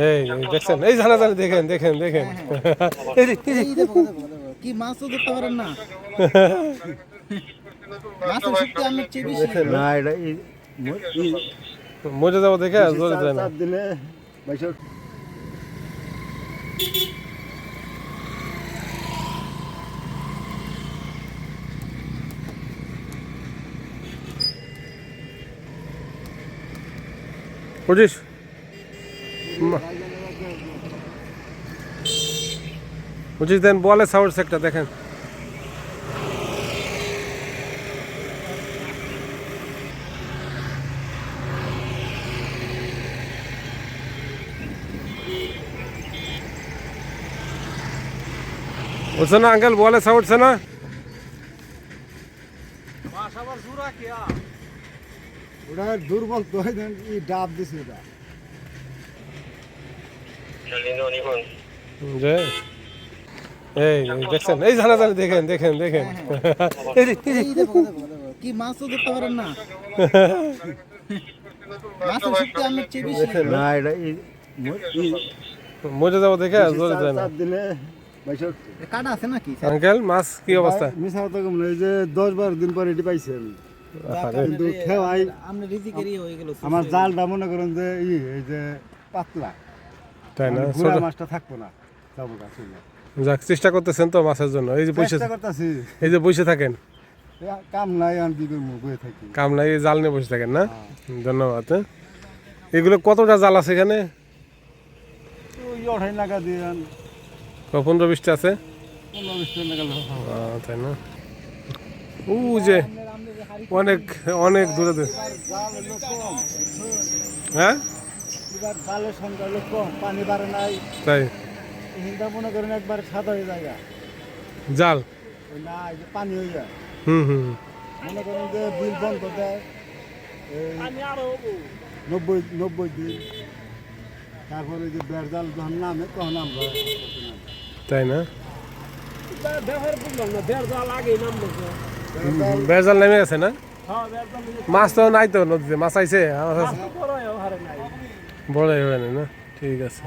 এই এই দেখছেন? এই জানা জানি দেখেন দেখেন দেখেন। এই যে, এই যে, এই দেখো, দেখো, দেখো। কি মাছও ধরতে পারেন না? মাছের শক্তি আমার চেয়ে বেশি। না এটা এই ম- এই মজে যাব দেখে জোরে চার- যায় না। চার দিনে বৈশাখ বুঝিস বুঝিস দেন বলে সাউন্ড সেক্টর দেখেন। উঠছে না আঙ্কেল বলে সাউন্ড উঠছে না? ওটা দুর্বল তো হয় দেন, এই ডাব দিছে এটা যে? এই এই দেখছেন? এই জানা দেখেন দেখেন দেখেন। এই যে, এই যে, এই দেখো, দেখো, দেখো। কি মাছও ধরতে পারেন না? মাছের শক্তি আমার চেয়ে বেশি। না এটা এই ম- এই মজে যাব দেখে জোরে যায় না। চার দিনে বৈশাখ কাটা আছে নাকি? আঙ্কেল মাছ কি অবস্থা? এই যে দশ বারো দিন পরে এটি পাইছি আমি। কিন্তু খেওয়াই আমরা হয়ে জালটা মনে করেন যে এই যে পাতলা। তাই না? মানে গুড়া ছোট- মাছটা থাকব না যাব গাছে যাক চেষ্টা করতেছেন তো মাছের জন্য। এই যে বসে এই যে বসে থাকেন। কাম নাই আমি কি বয়ে থাকি। কাম নাই জাল নিয়ে বসে থাকেন না? ধন্যবাদ হ্যাঁ। এগুলো কতটা জাল আছে এখানে? ওই নাগা দিয়ে পনেরো বিশটা আছে। আহ, তাই না? ও যে অনেক অনেক দূরে দূরে। হ্যাঁ? এবার জালের সংখ্যা হলো কম পানি বাড়ে নাই। তাই? হিন্দা মনে করেন একবার সাদা হয়ে যায় জাল? না এই যে পানি হয়ে যায়। হুম হুম। মনে করেন যে বিল বন্ধ দেয় এই নব্বই নব্বই দিন। তারপরে যে বেড় জাল যখন নামে তখন আমরা তাই না? বেড় জাল- বেজাল নেমে গেছে না? মাছ তো নাই তো নদীতে মাছ আইছে? মাছ আছে বড় হয় না? ঠিক আছে।